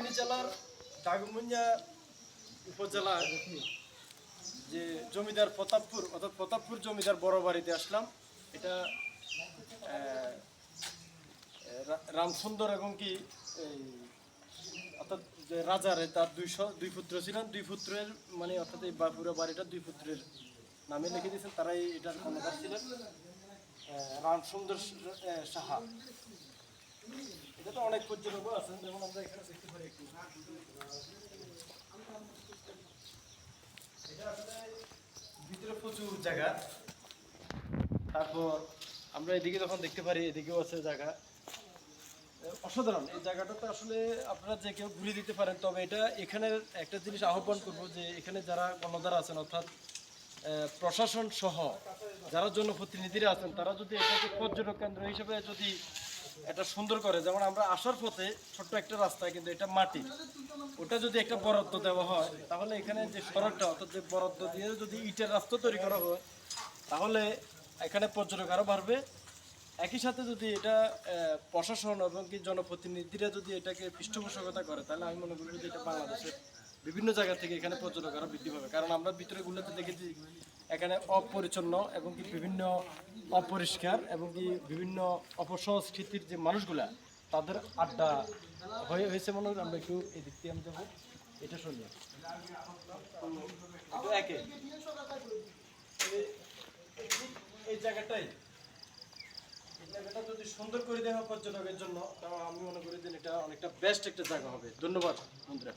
জেলার ডাগুমুঞ্জা উপজেলার যে জমিদার প্রতাপপুর, অর্থাৎ প্রতাপপুর জমিদার বড় বাড়িতে আসলাম। এটা রামসুন্দর এবং কি অর্থাৎ যে রাজার তার দুইশো দুই পুত্র ছিলেন। দুই পুত্রের মানে অর্থাৎ এই বা- পুরো বাড়িটা দুই পুত্রের নামে লিখে দিয়েছেন। তারাই এটার কর্ণধার ছিলেন রামসুন্দর সাহা। অনেক পর্যটকও আছেন, যেমন আমরা এখানে দেখতে পারি একটু। এটা ভিতরে প্রচুর জায়গা। তারপর আমরা এদিকে যখন দেখতে পারি, এদিকেও আছে জায়গা। অসাধারণ। এই জায়গাটা তো আসলে আপনারা যে কেউ ঘুরিয়ে দিতে পারেন, তবে এটা এখানে একটা জিনিস আহ্বান করব যে এখানে যারা গণদার আছেন, অর্থাৎ প্রশাসন সহ যারা জনপ্রতিনিধিরা আছেন, তারা যদি এটাকে পর্যটক কেন্দ্র হিসেবে যদি এটা সুন্দর করে, যেমন আমরা আসার পথে ছোট্ট একটা রাস্তা, কিন্তু এটা মাটি। ওটা যদি একটা বরাদ্দ দেওয়া হয়, তাহলে এখানে যে সড়কটা অর্থাৎ যে বরাদ্দ দিয়ে যদি ইটের রাস্তা তৈরি করা হয়, তাহলে এখানে পর্যটক আরও বাড়বে। একই সাথে যদি এটা প্রশাসন এবং কি জনপ্রতিনিধিরা যদি এটাকে পৃষ্ঠপোষকতা করে, তাহলে আমি মনে করি যে এটা বাংলাদেশের বিভিন্ন জায়গা থেকে এখানে পর্যটক আরও বৃদ্ধি পাবে। কারণ আমরা ভিতরে গুলোতে দেখেছি এখানে অপরিচ্ছন্ন এবং কি বিভিন্ন অপরিষ্কার এবং কি বিভিন্ন অপসংস্কৃতির যে মানুষগুলা, তাদের আড্ডা হয়ে হয়েছে মনে হয়। আমরা একটু এই দিক দিয়ে আমি যাব। এটা শুনি এই- জায়গাটাই। জায়গাটা যদি সুন্দর করে দেওয়া পর্যটকের জন্য আমি মনে করি যে এটা অনেকটা বেস্ট একটা জায়গা হবে। ধন্যবাদ, বন্ধুরা।